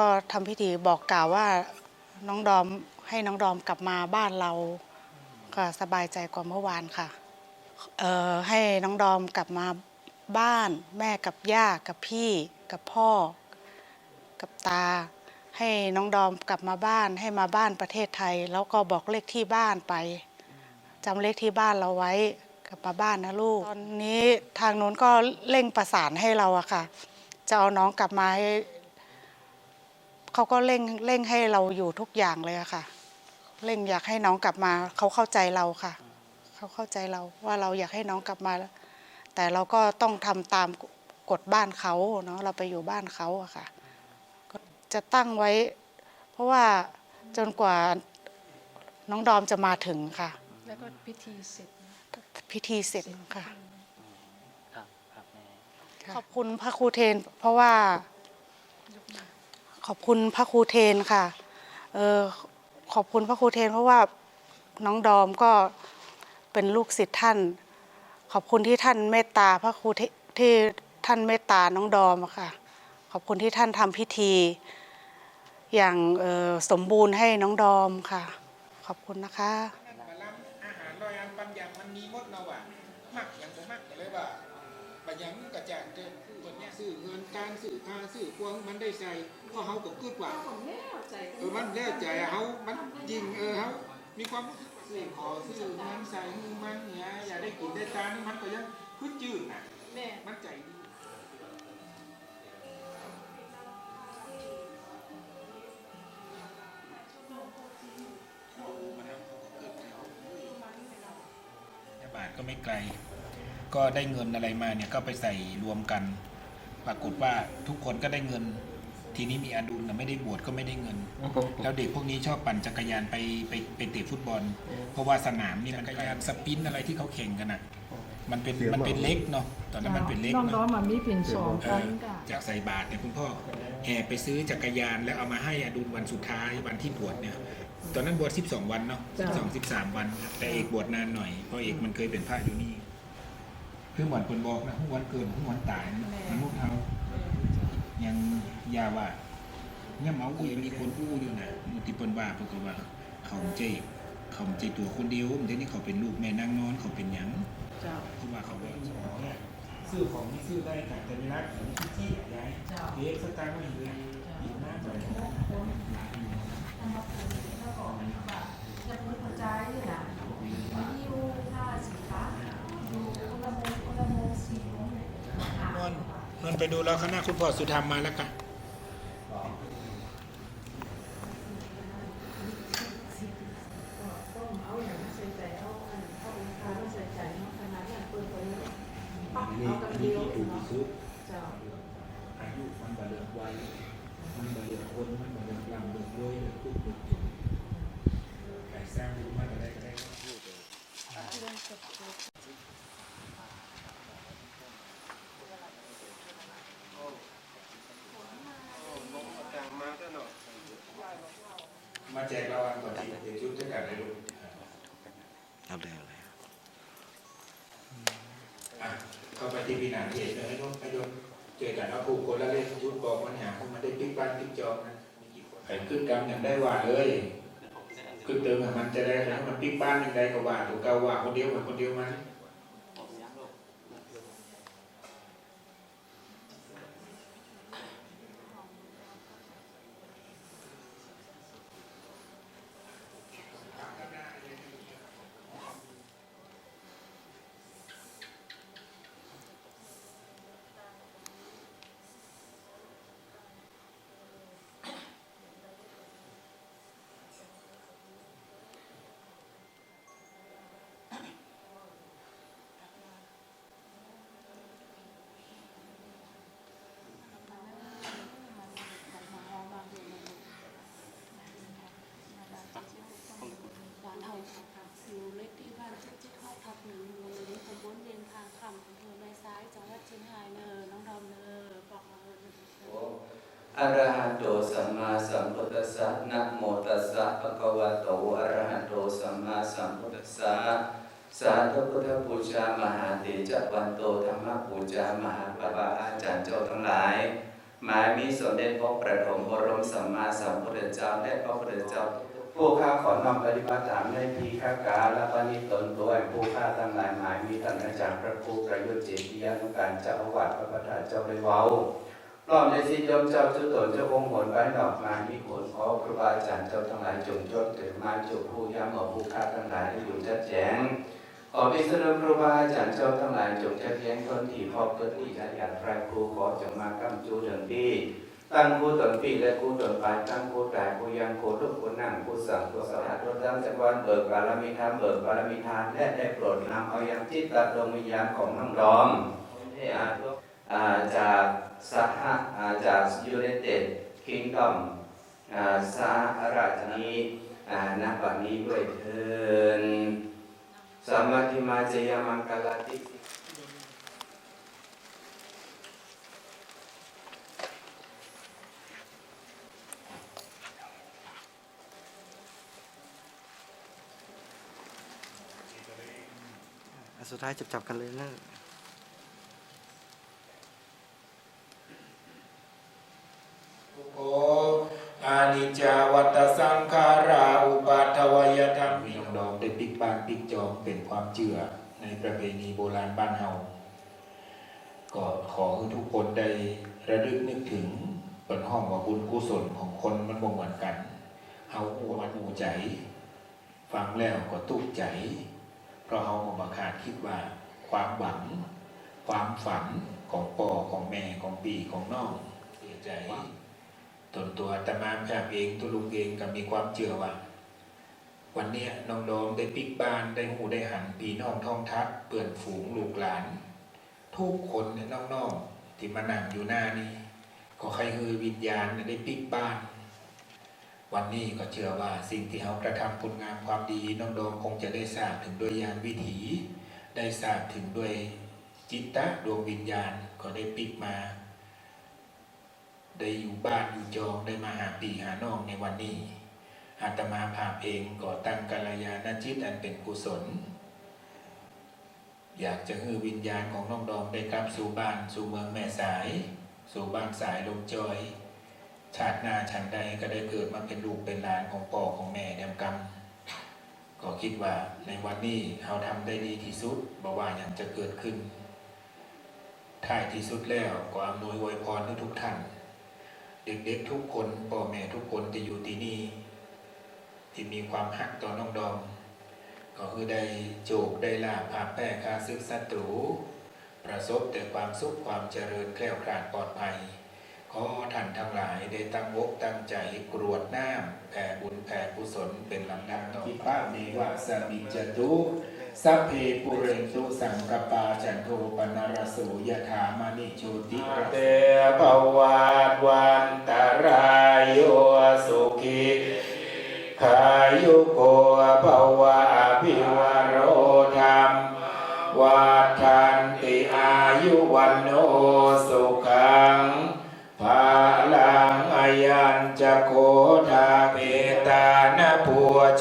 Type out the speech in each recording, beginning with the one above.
ท่านพ่อครูก็ทำพิธีบอกกล่าวว่าน้องดอมให้น้องดอมกลับมาบ้านเราก็สบายใจกว่าเมื่อวานค่ะเอ่อให้น้องดอมกลับมาบ้าน แม่กับย่ากับพี่กับพ่อ กับตา ให้น้องดอมกลับมาบ้านให้มาบ้านประเทศไทย แล้วก็บอกเลขที่บ้านไปจำเลขที่บ้านเราไว้กลับมาบ้านนะลูก ตอนนี้ทางนู้นก็เร่งประสานให้เราอะค่ะ จะเอาน้องกลับมาให้ เขาก็เร่งเร่งให้เราอยู่ทุกอย่างเลยอะค่ะ เร่งอยากให้น้องกลับมาเขาเข้าใจเราค่ะ เขาเข้าใจเราว่าเราอยากให้น้องกลับมา แต่เราก็ต้องทำตามกฎบ้านเขาเนาะเราไปอยู่บ้านเขาอะค่ะ ก็จะตั้งไว้ เพราะว่าจนกว่าน้องดอมจะมาถึงค่ะ แล้วก็พิธีเสร็จพิธีเสร็จค่ะ ครับครับแม่ขอบคุณพระครูเทน เพราะว่า ขอบคุณพระครูเทนค่ะเออขอบคุณพระครูเทน เพราะว่าน้องดอมก็เป็นลูกศิษย์ท่าน ขอบคุณที่ท่านเมตตาพระครูที่ท่านเมตตาน้องดอมค่ะ ขอบคุณที่ท่านทำพิธี อย่างออสมบูรณ์ให้น้องดอมค่ะ ขอบคุณนะคะอาหารรอยอันบางอย่างมันมีมดเนาะวะมักอย่างมักเลยว่า บางอย่างกระจางเจอคนเนี้ยซื้อเงินการซื้อผ้าซื้อพวงมันได้ใส่ก็เฮาก็คิดว่าเออมันแล้วใจเฮามันยิงเออเฮามีความรู้สึกว่าซื้อขอซื้อเงินใส่มือมันเนี่ยอย่าได้กินได้ทานมันก็ยังขึ้นจืดน่ะแม่มันใจดีบาทก็ไม่ไกล ก็ได้เงินอะไรมาเนี่ยก็ไปใส่รวมกัน ปรากฏว่าทุกคนก็ได้เงิน ทีนี้มีอดุลนะไม่ได้บวชก็ไม่ได้เงิน แล้วเด็กพวกนี้ชอบปั่นจักรยานไปไปไปเตะฟุตบอล เพราะว่าสนามนี่มันจักรยานสปรินต์อะไรที่เขาแข่งกันอะ มันเป็นมันเป็นเล็กเนาะตอนนั้นมันเป็นเล็กน้องเนาะ น้องมันมีผินสองเอกันอค่ะจากใส่บาทเนี่ยคุณพ่อแห่ไปซื้อจักรยานแล้วเอามาให้อดุลวันสุดท้ายวันที่บวชเนี่ย ตอนนั้นบวช12 วันเนาะ12 13 วัน แต่เอกบวชนานหน่อยเพราะเอกมันเคยเป็นพระอยู่นี่ คือเหมือนคนบอกนะหุ้วันเกินหุ้วันตายนะมนุษย์เฮายังยาว่าเนี่ยเมาอู้ยังมีคนอู้อยู่นะมุติเปินว่าเพิ่นก็ว่าเขาใจเขาใจตัวคนเดียวเดี๋ยวนี้เขาเป็นลูกแม่นางนอนเขาเป็นหยังเจ้าเพราะว่าเขาว่าเนี่ยซื้อของที่ซื้อได้แต่จะไม่รักของที่ที่ย้ายเด็กสตางค์ไม่เลยอีกหน้าไปนวลนวล ไปดูแล้วคณะคุณพ่อสุธรรมมาแล้วกันนี่อันนี้ที่ถูกที่สุดอายุมันบาเลือกวัยมันบาเลือกคน มันบาเลือกลำเลือกรวยเลือกทุกข์เลือกจน ไก่สร้างรู้มาก็ได้ก็ได้ มาแจกรางวัลก่อนทีเดี๋ยวชุดจะกัดเลยลูก เอาเลยเอาเลย อะเข้าไปที่พินาที่เห็นเลยให้น้องให้โยน เจอกันเอาผูกคนละเล่นชุดกองมันหาพวกมันได้ปิ๊กบ้านปิ๊กจองนะมีกี่คนใครขึ้นกรรมอย่างได้ว่าเลยขึ้นเติมมันจะได้แล้วมันปิ๊กบ้านอย่างได้ก็ว่าถูกเก่าว่าคนเดียวเหมือนคนเดียวมัน อะระหะโตสัมมาสัมพุทธัสสะนะโมตัสสะภะคะวะโตอะระหะโตสัมมาสัมพุทธัสสะสาธุพุทธบูชามหาเตจวันโตธรรมบูชามหาปะปะอาจารย์เจ้าทั้งหลายหมายมีสมเด็จพระประถมบรมสัมมาสัมพุทธเจ้าและพระพุทธเจ้าผู้ข้าขอน้อมปฏิบัติตามในทีข้ากาและปณิตนตัวผู้ข้าทั้งหลายหมายมีท่านอาจารย์พระครูประยุทธ์เจติยานุการเจ้าอาวาสพระประธานเจ้าเลยเว้า ร้อมในสิยมเจ้าจุตนเจ้าองค์หนไปดอกมามีผลขอครูบาอาจารย์เจ้าทั้งหลายจงจดถือมาจุผู้ย้ำเอาผู้ข้าทั้งหลายได้อยู่ชัดแจ้งขอพิสดารครูบาอาจารย์เจ้าทั้งหลายจงชัดแจ้งตนที่พอเกิดที่ขยันพระครูขอจงมากำจูเดินปีตั้งผู้ตนปีและผู้ตนปลายตั้งผู้ตายผู้ยังผู้ทุกผู้นั่งผู้สั่งผู้สถานรถดังจักรวาลเบิกบารมีธรรมเบิกบารมีทานและได้โปรดนำเอายังจิตตดวงวิญญาณของน้องดอมให้อาทุกอาจาก สหจากยูเนเต็ดคิงดอมสาราชนีอาณบัดนี้ด้วยเถินสมาทิมาจยมังกลาติสุดท้ายจับจับกันเลยนะ โออา นิจาวัตสังขาราอุปาทวยธรรมมีน้องดองได้ปิกบ้านปิกจองเป็นความเชื่อในประเพณีโบราณบ้านเฮาก็ขอให้ทุกคนได้ระลึกนึกถึงเป็นห้องว่าบุญกุศลของคนมันบ่เหมือนกันเฮาอูมันอูใจ ฟังแล้วก็ตุกใจ เพราะเฮาบ่มาคาดคิดว่าความหวัง ความฝันของพ่อของแม่ของปีของน้องเสียใจ ตนตัวอาตมาแพทย์เองตัวลุงเองก็มีความเชื่อว่า วันเนี้ยน้องดมได้ปิกบ้านได้หูได้หันพี่น้องท้องทัดเปื่อนฝูงลูกหลาน ทุกคนเนี่ยน้องๆที่มานั่งอยู่หน้านี้ก็ใครคือวิญญาณเนี่ยได้ปิกบ้าน วันนี้ก็เชื่อว่าสิ่งที่เขากระทำผลงานความดีน้องดมคงจะได้ทราบถึงด้วยญาณวิถี ได้ทราบถึงด้วยจิตตะดวงวิญญาณก็ได้ปิกมา ได้อยู่บ้านอยู่จองได้มาหาปีหาน้องในวันนี้อาตมาภาพเองก็ตั้งกัลยาณจิตอันเป็นกุศล อยากจะให้วิญญาณของน้องดอมได้กลับสู่บ้านสู่เมืองแม่สาย สู่บ้านสายลมจอย ชาติหน้าฉันใดก็ได้เกิดมาเป็นลูกเป็นหลานของพ่อของแม่ดมกรรมก็คิดว่าในวันนี้เราทำได้ดีที่สุดบอกว่าอย่างจะเกิดขึ้นท้ายที่สุดแล้วก็อำนวยอวยพรทุกท่าน เด็กๆทุกคนพ่อแม่ทุกคนที่อยู่ที่นี่ ที่มีความหักต่อน้องดอม ก็คือได้โจกได้ลาภาแป้คาซึกศัตรู ประสบแต่ความสุขความเจริญแคล้วคลาดปลอดภัยขอท่านทั้งหลายได้ตั้งอกตั้งใจกรวดน้ำแผ่บุญแผ่กุศลเป็นลำดับต่อไปป้าเมวะสมิจตุ สัพเพปุเรนตุสังกปาจันโทปนารโสยถามณิโชติระเตภวัตวันตรายโยสุขิขายุโกภวะอภิวโรธรรมวัฏันติอายุวันโนสุขังภาลังอายัญจะโคทา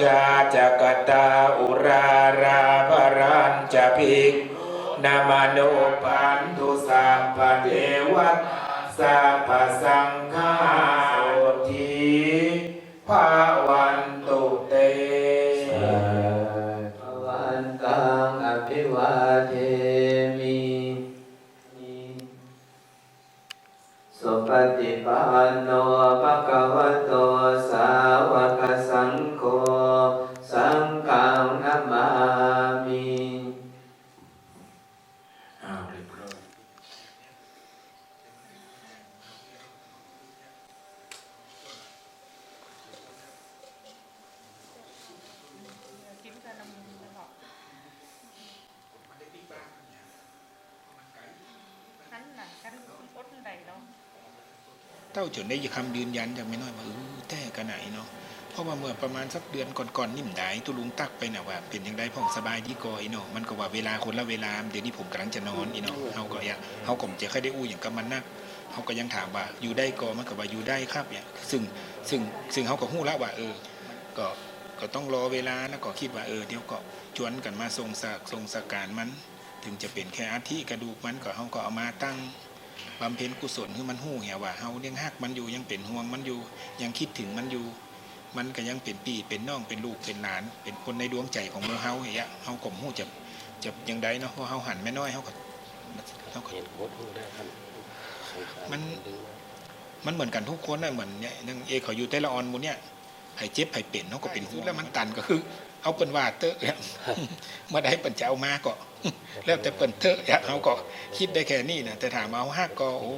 ชาจักตาอุราราภรันจะภิกนามโนปันทุสัพพะเทวะสัพพสังฆาโสทีภาวันตุเตภวันตังอภิวาเทมิสุปฏิปันโนภะคะวะโตสาวกสังโฆสังฆังนัมมามิ อ้าวเรียบร้อย เต้าจนได้คำยืนยันจากไม่น้อยว่าเออแต่กันไหนเนาะเพราะว่าเมื่อประมาณสักเดือนก่อนๆนิ่มได้ตุลุงตักไปนะว่าเป็นยังไงพ่องสบายดีกออีเนาะมันก็ว่าเวลาคนละเวลาเดี๋ยวนี้ผมกำลังจะนอนอีเนาะเฮาก็อยากเฮาก็จะเคยได้อู้อย่างกับมันนักเฮาก็ยังถามว่าอยู่ได้กอมันก็ว่าอยู่ได้ครับเนี่ยซึ่งซึ่งซึ่งเฮาก็ฮู้ล้วว่าเออก็ก็ต้องรอเวลานะก็คิดว่าเออเดี๋ยวก็ชวนกันมาทรงสากทรงสการมัน ถึงจะเป็นแค่อาทิกระดูกมันก็เฮาก็เอามาตั้ง บำเพ็ญกุศลคือมันหู้เหี่ยว่าเฮายังฮักมันอยู่ยังเป็นห่วงมันอยู่ยังคิดถึงมันอยู่ มันก็ยังเป็นพี่เป็นน้องเป็นลูกเป็นหลาน เป็นคนในดวงใจของหมู่เฮาอย่างเงี้ยเฮาก็บ่ฮู้จะจะยังไดเนาะเพราะเฮาหันแม่น้อยเฮาก็เฮาก็เห็นโคตรหูได้ครับสงสารมันดึงมันเหมือนกันทุกคนนะเหมือนเนี่ยนางเอกเขาอยู่แต่ละออนหมูเนี่ยไผเจ็บไผเป็นเขาก็เป็นห่วงแล้วมันตันก็คือ เอาเปิ้นว่าเตอะเนี่ยเมื่อใดเปิ้นจะเอามาก็แล้วแต่เปิ้นเตอะอยากเขาก็คิดได้แค่นี้นะแต่ถามเอาฮักก็โอ้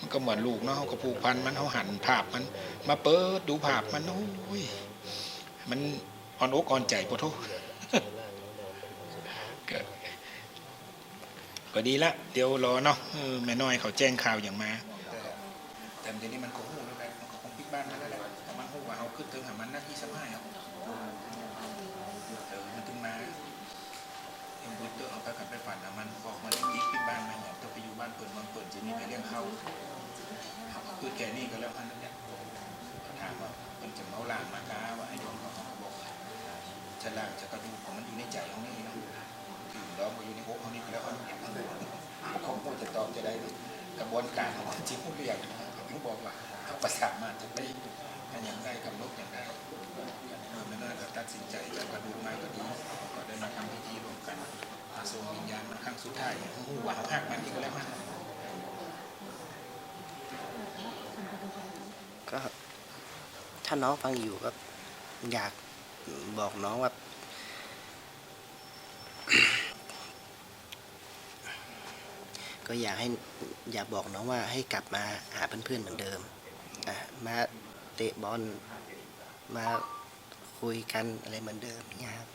มันก็เหมือนลูกเนาะเขาก็ผูกพันมันเขาหันภาพมัน มาเปิดดูภาพมันโอ้ยมันอ่อนอกอ่อนใจปะทุก็ก็ดีละเดี๋ยวรอเนาะเออแม่น้อยเขาแจ้งข่าวอย่างมา แต่เดี๋ยวนี้มันก็หูแล้วแหละมันก็คงปิดบ้านมันแล้วแหละแต่มันหูว่าเขาขึ้นเติมหามันหน้าที่สบายครับ เออมันถึงมาเอ็มบุตเตอร์เอาไปกันไปฝันนะมันบอกมันอีกปิดบ้านมาเนี่ยต้องไปอยู่บ้านเปิดเมืองเปิดจะนี่ไปเลี้ยงเขาเขาก็คือแค่นี้ก็แล้วอันนั้นเนี่ยเขาถามว่าเป็นจะเมาล่างมากาว่าไอ้โยมเขาเขาบอกว่าจะลางจะกระดูกของมันอยู่ในใจของนี่นะถึงล้อมก็อยู่ในอกของนี่แล้วอันนี้เขาพูดจะตอบจะได้กระบวนการของจริงเรียกนะครับเขาบอกว่าเขาประสามารถจะได้ อย่างได้กำหนดอย่างได้เมื่อไม่น่าจะตัดสินใจจะกระดูกไม้ก็ดีก็ได้มาทำพิธีร่วมกันมาส่งวิญญาณมันครั้งสุดท้ายอย่างหูว่าเขาหักมันอีกแล้วมันก็ถ้าน้องฟังอยู่ก็อยากบอกน้องว่าก็อยากให้อยากบอกน้องว่าให้กลับมาหาเพื่อนๆเหมือนเดิมอะมา เตะบอลมาคุยกันอะไรเหมือนเดิมอย่างเงี้ยครับ